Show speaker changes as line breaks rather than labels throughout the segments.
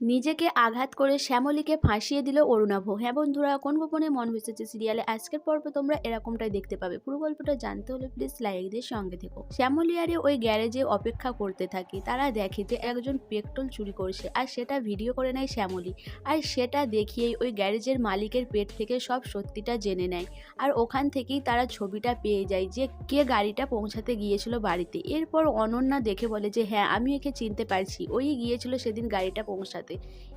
নিজেকে আঘাত করে শ্যামলীকে ফাঁসিয়ে দিল অরুণাভ। হ্যাঁ বন্ধুরা, কোন গোপনে মন ভেসেছে সিরিয়ালে আজকের পর্বে তোমরা এরকমটাই দেখতে পাবে। পুরো গল্পটা জানতে হলে প্লিজ লাইক দিয়ে সঙ্গে থেকো। শ্যামলী আরে ওই গ্যারেজে অপেক্ষা করতে থাকি। তারা দেখে যে একজন পেট্রোল চুরি করছে আর সেটা ভিডিও করে নেয় শ্যামলী। আর সেটা দেখিয়েই ওই গ্যারেজের মালিকের পেট থেকে সব সত্যিটা জেনে নেয়। আর ওখান থেকেই তারা ছবিটা পেয়ে যায় যে কে গাড়িটা পৌঁছাতে গিয়েছিল বাড়িতে। এরপর অনন্যা দেখে বলে যে হ্যাঁ আমি একে চিনতে পারছি। ওই গিয়েছিল সেদিন গাড়িটা পৌঁছাতে।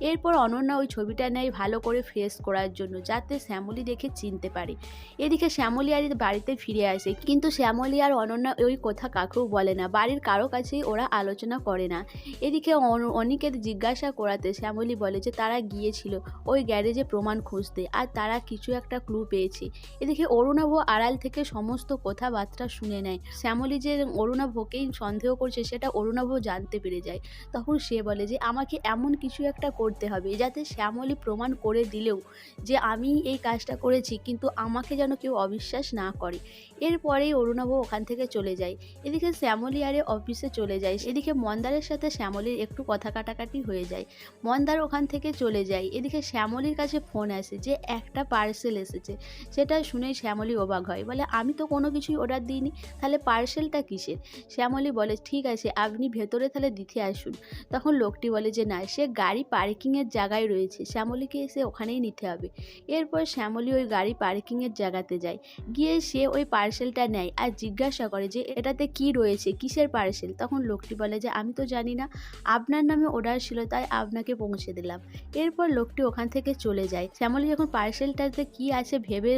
এরপর অনন্যা ওই ছবিটা নেয় ভালো করে ফ্রেশ করার জন্য, যাতে শ্যামলী দেখে চিনতে পারে। এদিকে শ্যামলী আর বাড়িতে ফিরে আসে, কিন্তু শ্যামলী আর অনন্যা ওই কথা কাকেও বলে না। বাড়ির কারও কাছেই ওরা আলোচনা করে না। এদিকে অন- অনিকেত জিজ্ঞাসা করাতে শ্যামলী বলে যে তারা গিয়েছিল ওই গ্যারেজে প্রমাণ খুঁজতে, আর তারা কিছু একটা ক্লু পেয়েছে। এদিকে অরুণাভ আড়াল থেকে সমস্ত কথাবার্তা শুনে নেয়। শ্যামলী যে অরুণাভকেই সন্দেহ করছে, সেটা অরুণাভ জানতে পেরে যায়। তখন সে বলে যে, আমাকে এমন কিছু একটা করতে হবে। যাতে শ্যামলী প্রমাণ করে দিলেও যে আমি এই কাজটা করেছি, কিন্তু আমাকে যেন কেউ অবিশ্বাস না করে। এরপরেই অরুণাভ ওখান থেকে চলে যায়। এদিকে শ্যামলী আরে অফিসে চলে যায়। এদিকে মন্দারের সাথে শ্যামলীর একটু কথা কাটাকাটি হয়ে যায়। মন্দার ওখান থেকে চলে যায়। এদিকে শ্যামলীর কাছে ফোন আসে যে একটা পার্সেল এসেছে। সেটা শুনেই শ্যামলী অবাক হয়। বলে, আমি তো কোনো কিছুই অর্ডার দিইনি। তাহলে পার্সেলটা কিসের? শ্যামলী বলে, ঠিক আছে, আপনি ভেতরে তাহলে দিতে আসুন। তখন লোকটি বলে যে, না, সে গাড়ি পার্কিংয়ের জায়গায় রয়েছে, শ্যামলীকে এসে ওখানেই নিতে হবে। এরপর শ্যামলী ওই গাড়ি পার্কিংয়ের জায়গাতে যায়। গিয়ে সে ওই পার্সেলটা নেয় আর জিজ্ঞাসা করে যে, এটাতে কি রয়েছে? কিসের পার্সেল তখন লোকটি বলে যে, আমি তো জানি না। আপনার নামে অর্ডার ছিল, তাই আপনাকে পৌঁছে দিলাম। এরপর লোকটি ওখান থেকে চলে যায়। শ্যামলী যখন পার্সেলটাতে কি আছে ভেবে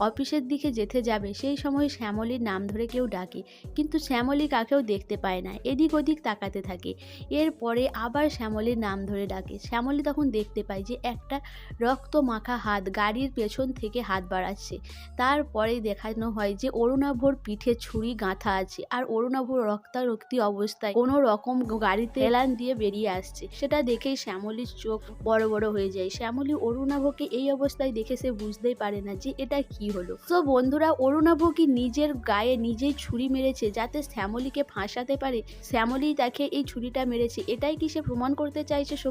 অফিসের দিকে যেতে যাবে, সেই সময় শ্যামলীর নাম ধরে কেউ ডাকে। কিন্তু শ্যামলী কাকেও দেখতে পায় না, এদিক ওদিক তাকাতে থাকে। এরপরে আবার শ্যামলীর নাম ধরে ডাকে। শ্যামলী তখন দেখতে পায় যে একটা রক্ত মাখা হাত গাড়ির পেছন থেকে হাত বাড়াচ্ছে। তারপরে দেখানো হয় যে অরুণাভর পিঠে ছুরি গাঁথা আছে আর অরুণাভ রক্তারক্তি অবস্থায় কোনো রকম গাড়িতে এলান দিয়ে বেরিয়ে আসছে। সেটা দেখেই শ্যামলীর চোখ বড় বড় হয়ে যায়। শ্যামলী অরুণাভকে এই অবস্থায় দেখে সে বুঝতেই পারে না যে এটা কি হলো। তো বন্ধুরা, অরুণাভ কি নিজের গায়ে নিজেই ছুরি মেরেছে যাতে শ্যামলীকে ফাঁসাতে পারে? শ্যামলী তাকে এই ছুরিটা মেরেছে। এটাই কি সে প্রমাণ করতে চাইছে